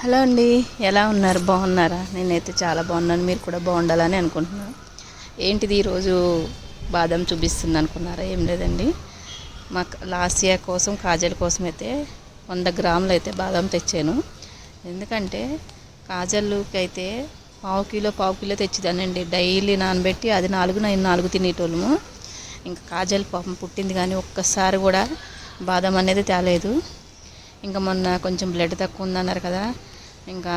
Hello అండి ఎలా ఉన్నారు? బాగున్నారా? నేనైతే చాలా బాగున్నాను మీరు కూడా బాగుండాలని అనుకుంటున్నాను. ఏంటిది ఈరోజు బాదం చూపిస్తుంది అనుకున్నారా? ఏం లేదండి. మా లాస్ట్ ఇయర్ కోసం కాజల్ కోసం అయితే వంద గ్రాములు అయితే బాదం తెచ్చాను. ఎందుకంటే కాజల్కి అయితే పావు కిలో పావు కిలో తెచ్చిదానండి డైలీ నానబెట్టి అది నాలుగు నేను నాలుగు తినేటోళ్ళము. ఇంకా కాజల్ పాపం పుట్టింది కానీ ఒక్కసారి కూడా బాదం అనేది తేలేదు. ఇంకా మొన్న కొంచెం బ్లడ్ తక్కువ ఉందన్నారు కదా ఇంకా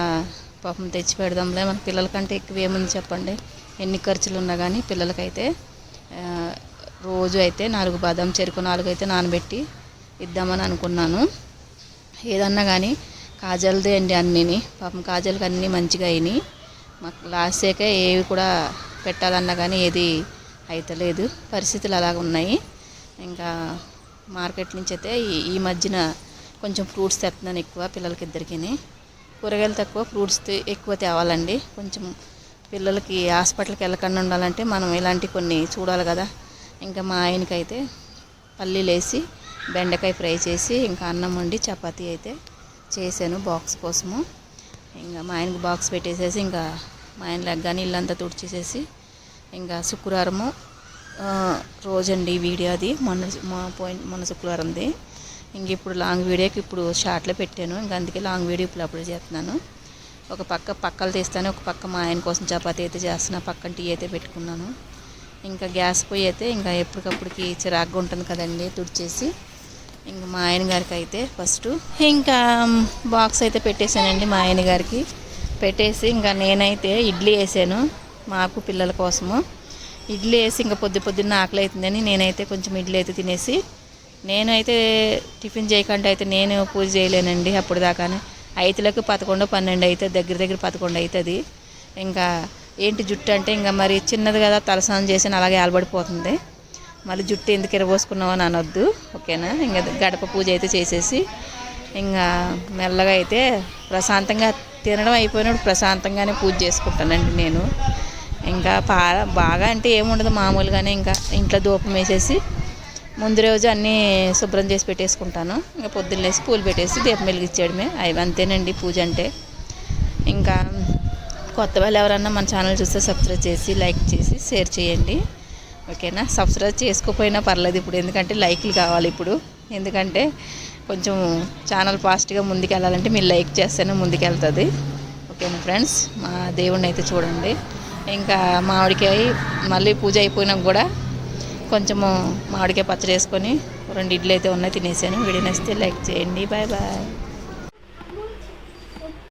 పాపం తెచ్చి పెడదాంలే. మన పిల్లలకంటే ఎక్కువ ఏముంది చెప్పండి. ఎన్ని ఖర్చులు ఉన్నా కానీ పిల్లలకైతే రోజు అయితే నాలుగు బాదం చెరుకు నాలుగు అయితే నానబెట్టి ఇద్దామని అనుకున్నాను. ఏదన్నా కానీ కాజల్దే అండి అన్నీని. పాపం కాజల్కి అన్నీ మంచిగా అయినాయి. మాకు లాస్ట్ ఏకే ఏవి కూడా పెట్టాలన్నా కానీ ఏది అయితలేదు. పరిస్థితులు అలాగ ఉన్నాయి. ఇంకా మార్కెట్ నుంచి అయితే ఈ- మధ్యన కొంచెం ఫ్రూట్స్ తెస్తున్నాను ఎక్కువ పిల్లలకి ఇద్దరికి కూరగాయలు తక్కువ ఫ్రూట్స్ ఎక్కువ తేవాలండి. కొంచెం పిల్లలకి హాస్పిటల్కి వెళ్ళకుండా ఉండాలంటే మనం ఇలాంటి కొన్ని చూడాలి కదా. ఇంకా మా ఆయనకైతే పల్లీలు వేసి బెండకాయ ఫ్రై చేసి ఇంకా అన్నం వండి చపాతీ అయితే చేశాను బాక్స్ కోసము. ఇంకా మా ఆయనకు బాక్స్ పెట్టేసేసి ఇంకా మా ఆయన లెగ్గాని ఇల్లంతా తుడిచేసేసి ఇంకా శుక్రవారము రోజండి వీడియో అది. మొన్న మా పోయిన మొన్న శుక్రవారంది. ఇంక ఇప్పుడు లాంగ్ వీడియోకి ఇప్పుడు షార్ట్లో పెట్టాను. ఇంకా అందుకే లాంగ్ వీడియో ఇప్పుడు అప్లోడ్ చేస్తున్నాను. ఒక పక్క పక్కలు తీస్తాను. ఒక పక్క మా ఆయన కోసం చపాతీ అయితే చేస్తున్నా. పక్కన టీ అయితే పెట్టుకున్నాను. ఇంకా గ్యాస్ పొయ్యి అయితే ఇంకా ఎప్పటికప్పుడుకి చిరాగ్గా ఉంటుంది కదండి తుడిచేసి. ఇంకా మా ఆయన గారికి అయితే ఫస్ట్. ఇంకా బాక్స్ అయితే పెట్టేశానండి మా ఆయన గారికి. పెట్టేసి ఇంకా నేనైతే ఇడ్లీ వేసాను మాకు పిల్లల కోసము. ఇడ్లీ వేసి ఇంకా పొద్దు పొద్దున్న ఆకలి అవుతుందని నేనైతే కొంచెం ఇడ్లీ అయితే తినేసి నేనైతే టిఫిన్ చేయకుండా అయితే నేను పూజ చేయలేనండి అప్పుడు దాకానే ఐదులకు పదకొండు పన్నెండు అవుతుంది దగ్గర దగ్గర పదకొండు అవుతుంది ఇంకా ఏంటి జుట్టు అంటే ఇంకా మరి చిన్నది కదా తలస్నానం చేసిన అలాగే ఆలబడిపోతుంది మళ్ళీ జుట్టు ఎందుకు ఎరబోసుకున్నావు అని అనొద్దు ఓకేనా? ఇంకా గడప పూజ అయితే చేసేసి ఇంకా మెల్లగా అయితే ప్రశాంతంగా తినడం అయిపోయినప్పుడు ప్రశాంతంగానే పూజ చేసుకుంటానండి నేను. ఇంకా బాగా అంటే ఏముండదు మామూలుగానే ఇంకా ఇంట్లో ధూపం వేసేసి ముందు రోజు అన్నీ శుభ్రం చేసి పెట్టేసుకుంటాను. ఇంకా పొద్దున్నేసి పూలు పెట్టేసి దీపం వెలిగించేయడమే అవి అంతేనండి పూజ అంటే. ఇంకా కొత్త వాళ్ళు ఎవరన్నా మన ఛానల్ చూస్తే సబ్స్క్రైబ్ చేసి లైక్ చేసి షేర్ చేయండి. ఓకేనా? సబ్స్క్రైబ్ చేసుకోకపోయినా పర్లేదు ఇప్పుడు. ఎందుకంటే లైక్లు కావాలి ఇప్పుడు. ఎందుకంటే కొంచెం ఛానల్ ఫాస్ట్గా ముందుకు వెళ్ళాలంటే మీరు లైక్ చేస్తేనే ముందుకు వెళ్తుంది ఓకేనా ఫ్రెండ్స్? మా దేవుడిని అయితే చూడండి. ఇంకా మామిడికాయ మళ్ళీ పూజ అయిపోయినాక కూడా కొంచెము మామిడికాయ పచ్చడి వేసుకొని రెండు ఇడ్లు అయితే ఉన్నాయి తినేసాను. వీడియో నచ్చితే లైక్ చేయండి. Bye bye.